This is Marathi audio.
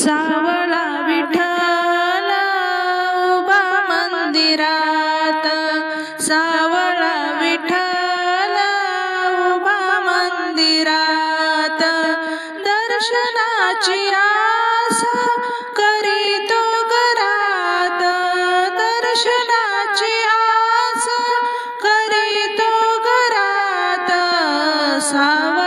सावळा विठ्ठल उभा मंदिरात. सावळा विठ्ठल उभा मंदिरात. दर्शनाची आस करीतो घरात. दर्शनाची आस करीतो घरात. सावळा